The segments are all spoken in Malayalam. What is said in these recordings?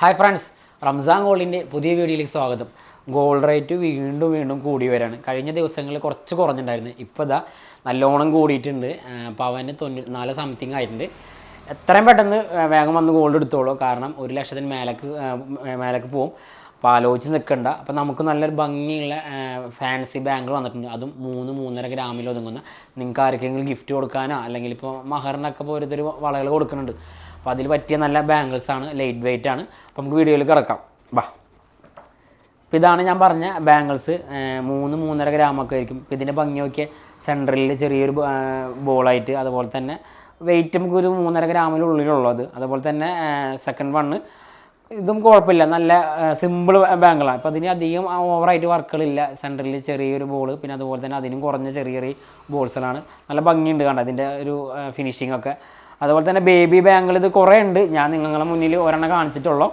ഹായ് ഫ്രണ്ട്സ് റംസാൻ ഗോൾഡിന്റെ പുതിയ വീഡിയോയിലേക്ക് സ്വാഗതം. ഗോൾഡ് റേറ്റ് വീണ്ടും വീണ്ടും കൂടി വരാണ്. കഴിഞ്ഞ ദിവസങ്ങളിൽ കുറച്ച് കുറഞ്ഞിട്ടുണ്ടായിരുന്നു. ഇപ്പോൾ ഇതാ നല്ലോണം കൂടിയിട്ടുണ്ട്. പവന് തൊണ്ണൂറ്റി നാല് സംതിങ് ആയിട്ടുണ്ട്. എത്രയും പെട്ടെന്ന് വേഗം വന്ന് ഗോൾഡ് എടുത്തോളൂ. കാരണം ഒരു ലക്ഷത്തിന് മേലേക്ക് മേലേക്ക് പോവും. അപ്പോൾ ആലോചിച്ച് നിൽക്കണ്ട അപ്പോൾ നമുക്ക് നല്ലൊരു ഭംഗിയുള്ള ഫാൻസി ബാങ്കിൾ വന്നിട്ടുണ്ട്. അതും മൂന്ന് മൂന്നര ഗ്രാമിൽ ഒതുങ്ങുന്ന. നിങ്ങൾക്ക് ആർക്കെങ്കിലും ഗിഫ്റ്റ് കൊടുക്കാനോ അല്ലെങ്കിൽ ഇപ്പോൾ മഹറിനൊക്കെ പോലത്തെ ഒരു വളകൾ കൊടുക്കുന്നുണ്ട്. അപ്പോൾ അതിൽ പറ്റിയ നല്ല ബാംഗിൾസ് ആണ് ലൈറ്റ് വെയിറ്റ് ആണ്. അപ്പോൾ നമുക്ക് വീഡിയോയിൽ കിടക്കാം. വാ അപ്പോൾ ഇതാണ് ഞാൻ പറഞ്ഞ ബാംഗിൾസ് മൂന്ന് മൂന്നര ഗ്രാമൊക്കെ ആയിരിക്കും. ഇപ്പോൾ ഇതിന്റെ ഭംഗി നോക്കിയ സെൻട്രലിൽ ചെറിയൊരു ബോളായിട്ട് അതുപോലെ തന്നെ വെയിറ്റ് നമുക്ക് ഒരു മൂന്നര ഗ്രാമിനുള്ളിലുള്ളത് അതുപോലെ തന്നെ സെക്കൻഡ് വണ്ണ് ഇതും കുഴപ്പമില്ല. നല്ല സിമ്പിൾ ബാങ്കിളാണ് അപ്പോൾ അതിന് അധികം ഓവറായിട്ട് വർക്കുകളില്ല സെൻട്രലിൽ ചെറിയൊരു ബോൾ പിന്നെ അതുപോലെ തന്നെ അതിനും കുറഞ്ഞ ചെറിയ ചെറിയ ബോൾസുകളാണ് നല്ല ഭംഗിയുണ്ട് കണ്ട? അതിന്റെ ഒരു ഫിനിഷിംഗ് ഒക്കെ. അതുപോലെ തന്നെ ബേബി ബാങ്കിൾ ഇത് കുറേ ഉണ്ട് ഞാൻ നിങ്ങളുടെ മുന്നിൽ ഒരെണ്ണം കാണിച്ചിട്ടുള്ളൂ.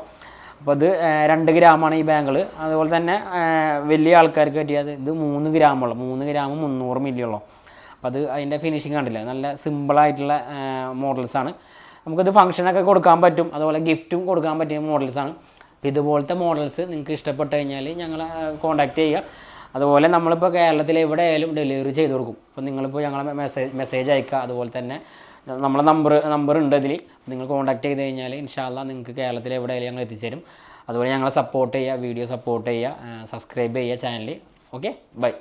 അപ്പോൾ അത് രണ്ട് ഗ്രാമാണ് ഈ ബാങ്കിൾ അതുപോലെ തന്നെ വലിയ ആൾക്കാർക്ക് പറ്റിയത് ഇത് മൂന്ന് ഗ്രാമുള്ള. മൂന്ന് ഗ്രാം മുന്നൂറ് മില്ലി ഉള്ളൂ. അപ്പോൾ അത് അതിന്റെ ഫിനിഷിങ് കണ്ടില്ല? നല്ല സിമ്പിളായിട്ടുള്ള മോഡൽസാണ് നമുക്കത് ഫംഗ്ഷനൊക്കെ കൊടുക്കാൻ പറ്റും. അതുപോലെ ഗിഫ്റ്റും കൊടുക്കാൻ പറ്റിയ മോഡൽസാണ് ഇതുപോലത്തെ മോഡൽസ് നിങ്ങൾക്ക് ഇഷ്ടപ്പെട്ട് കഴിഞ്ഞാൽ ഞങ്ങളെ കോൺടാക്റ്റ് ചെയ്യുക. അതുപോലെ നമ്മളിപ്പോൾ കേരളത്തിൽ എവിടെയായാലും ഡെലിവറി ചെയ്ത് കൊടുക്കും. അപ്പോൾ നിങ്ങളിപ്പോൾ ഞങ്ങളെ മെസ്സേജ് മെസ്സേജ് അയക്കുക. അതുപോലെ തന്നെ നമ്മളെ നമ്പർ നമ്പർ ഉണ്ട് അതിൽ നിങ്ങൾ കോൺടാക്ട് ചെയ്ത് കഴിഞ്ഞാൽ ഇൻഷാല്ല നിങ്ങൾക്ക് കേരളത്തിൽ എവിടെയായാലും ഞങ്ങൾ എത്തിച്ചേരും. അതുപോലെ ഞങ്ങളെ സപ്പോർട്ട് ചെയ്യുക വീഡിയോ സപ്പോർട്ട് ചെയ്യുക സബ്സ്ക്രൈബ് ചെയ്യുക ചാനൽ ഓക്കെ ബൈ